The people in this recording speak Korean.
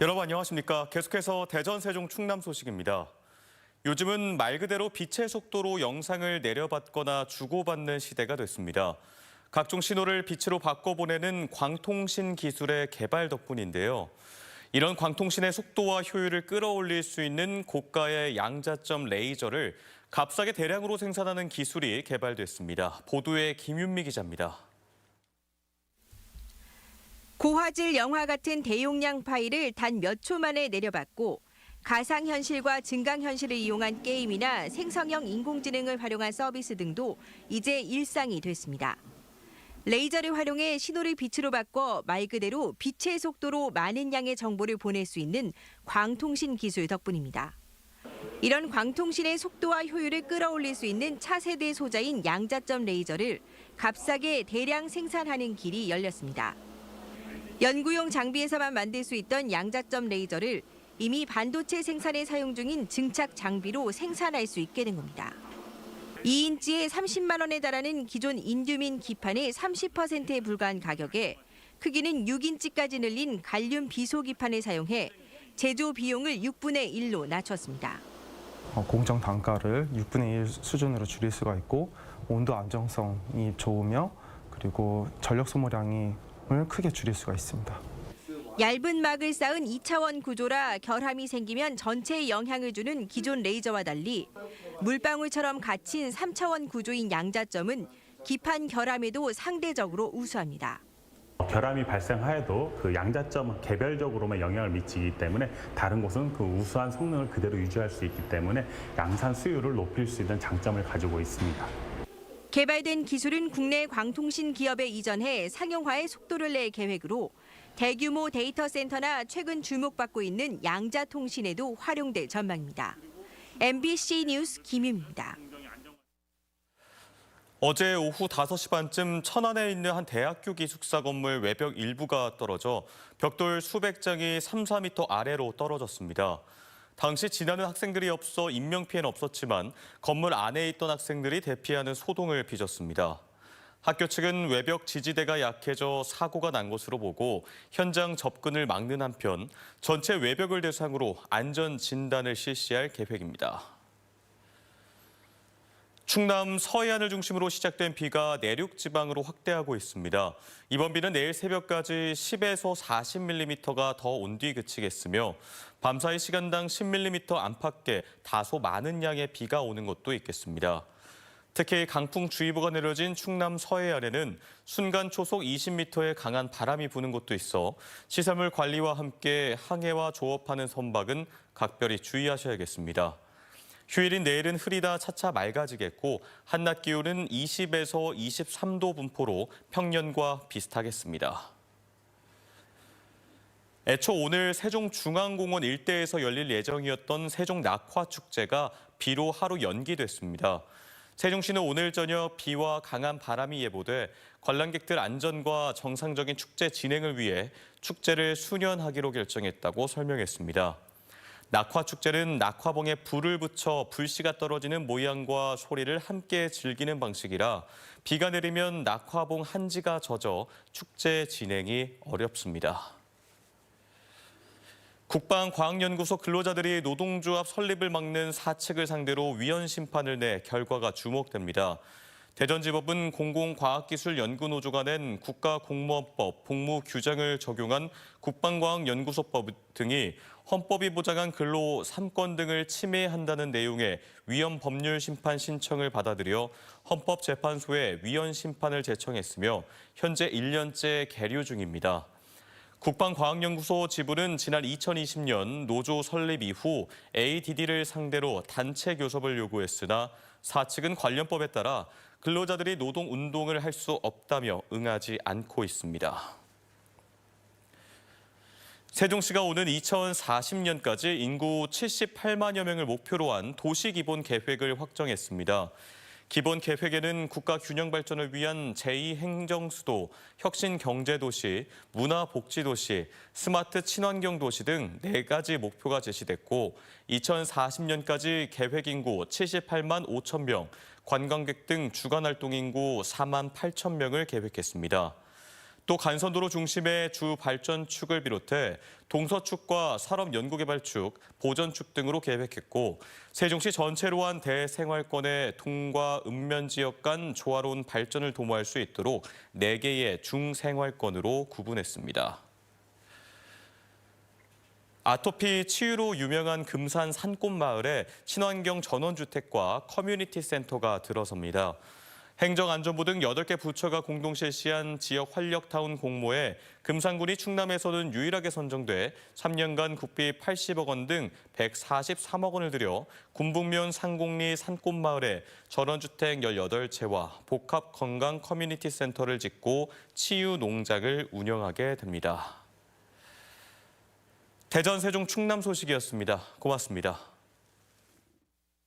여러분 안녕하십니까? 계속해서 대전 세종 충남 소식입니다. 요즘은 말 그대로 빛의 속도로 영상을 내려받거나 주고받는 시대가 됐습니다. 각종 신호를 빛으로 바꿔보내는 광통신 기술의 개발 덕분인데요. 이런 광통신의 속도와 효율을 끌어올릴 수 있는 고가의 양자점 레이저를 값싸게 대량으로 생산하는 기술이 개발됐습니다. 보도에 김윤미 기자입니다. 고화질 영화 같은 대용량 파일을 단 몇 초 만에 내려받고 가상현실과 증강현실을 이용한 게임이나 생성형 인공지능을 활용한 서비스 등도 이제 일상이 됐습니다. 레이저를 활용해 신호를 빛으로 바꿔 말 그대로 빛의 속도로 많은 양의 정보를 보낼 수 있는 광통신 기술 덕분입니다. 이런 광통신의 속도와 효율을 끌어올릴 수 있는 차세대 소자인 양자점 레이저를 값싸게 대량 생산하는 길이 열렸습니다. 연구용 장비에서만 만들 수 있던 양자점 레이저를 이미 반도체 생산에 사용 중인 증착 장비로 생산할 수 있게 된 겁니다. 2인치에 30만 원에 달하는 기존 인듀민 기판의 30%에 불과한 가격에 크기는 6인치까지 늘린 갈륨 비소 기판을 사용해 제조 비용을 6분의 1로 낮췄습니다. 어, 공정 단가를 6분의 1 수준으로 줄일 수가 있고 온도 안정성이 좋으며 그리고 전력 소모량 을 크게 줄일 수가 있습니다. 얇은 막을 쌓은 2차원 구조라 결함이 생기면 전체에 영향을 주는 기존 레이저와 달리 물방울처럼 갇힌 3차원 구조인 양자점은 기판 결함에도 상대적으로 우수합니다. 결함이 발생하여도 그 양자점 개별적으로만 영향을 미치기 때문에 다른 곳은 그 우수한 성능을 그대로 유지할 수 있기 때문에 양산 수율을 높일 수 있는 장점을 가지고 있습니다. 개발된 기술은 국내 광통신 기업에 이전해 상용화의 속도를 낼 계획으로 대규모 데이터 센터나 최근 주목받고 있는 양자 통신에도 활용될 전망입니다. MBC 뉴스 김윤입니다. 어제 오후 5시 반쯤 천안에 있는 한 대학교 기숙사 건물 외벽 일부가 떨어져 벽돌 수백 장이 3, 4미터 아래로 떨어졌습니다. 당시 지나는 학생들이 없어 인명피해는 없었지만 건물 안에 있던 학생들이 대피하는 소동을 빚었습니다. 학교 측은 외벽 지지대가 약해져 사고가 난 것으로 보고 현장 접근을 막는 한편 전체 외벽을 대상으로 안전 진단을 실시할 계획입니다. 충남 서해안을 중심으로 시작된 비가 내륙 지방으로 확대하고 있습니다. 이번 비는 내일 새벽까지 10에서 40mm가 더 온 뒤 그치겠으며 밤사이 시간당 10mm 안팎의 다소 많은 양의 비가 오는 곳도 있겠습니다. 특히 강풍주의보가 내려진 충남 서해안에는 순간 초속 20m의 강한 바람이 부는 곳도 있어 시설물 관리와 함께 항해와 조업하는 선박은 각별히 주의하셔야겠습니다. 휴일인 내일은 흐리다 차차 맑아지겠고 한낮 기온은 20에서 23도 분포로 평년과 비슷하겠습니다. 애초 오늘 세종중앙공원 일대에서 열릴 예정이었던 세종 낙화 축제가 비로 하루 연기됐습니다. 세종시는 오늘 저녁 비와 강한 바람이 예보돼 관람객들 안전과 정상적인 축제 진행을 위해 축제를 수년하기로 결정했다고 설명했습니다. 낙화 축제는 낙화봉에 불을 붙여 불씨가 떨어지는 모양과 소리를 함께 즐기는 방식이라 비가 내리면 낙화봉 한지가 젖어 축제 진행이 어렵습니다. 국방과학연구소 근로자들이 노동조합 설립을 막는 사측을 상대로 위헌 심판을 내 결과가 주목됩니다. 대전지법은 공공과학기술연구노조가 낸 국가공무원법, 복무규정을 적용한 국방과학연구소법 등이 헌법이 보장한 근로 3권 등을 침해한다는 내용의 위헌 법률 심판 신청을 받아들여 헌법재판소에 위헌 심판을 제청했으며 현재 1년째 계류 중입니다. 국방과학연구소 지부는 지난 2020년 노조 설립 이후 ADD를 상대로 단체 교섭을 요구했으나 사측은 관련법에 따라 근로자들이 노동 운동을 할 수 없다며 응하지 않고 있습니다. 세종시가 오는 2040년까지 인구 78만여 명을 목표로 한 도시 기본 계획을 확정했습니다. 기본 계획에는 국가 균형 발전을 위한 제2행정수도, 혁신경제도시, 문화복지도시, 스마트 친환경 도시 등네 가지 목표가 제시됐고 2040년까지 계획 인구 78만 5천 명, 관광객 등 주간 활동 인구 4만 8천 명을 계획했습니다. 또 간선도로 중심의 주 발전축을 비롯해 동서축과 산업연구개발축, 보전축 등으로 계획했고 세종시 전체로 한 대생활권의 통과 읍면 지역 간 조화로운 발전을 도모할 수 있도록 4개의 중생활권으로 구분했습니다. 아토피 치유로 유명한 금산 산꽃마을에 친환경 전원주택과 커뮤니티 센터가 들어섭니다. 행정안전부 등 8개 부처가 공동 실시한 지역 활력타운 공모에 금산군이 충남에서는 유일하게 선정돼 3년간 국비 80억 원 등 143억 원을 들여 군북면 상곡리 산꽃마을에 전원주택 18채와 복합 건강 커뮤니티 센터를 짓고 치유 농장을 운영하게 됩니다. 대전 세종 충남 소식이었습니다. 고맙습니다.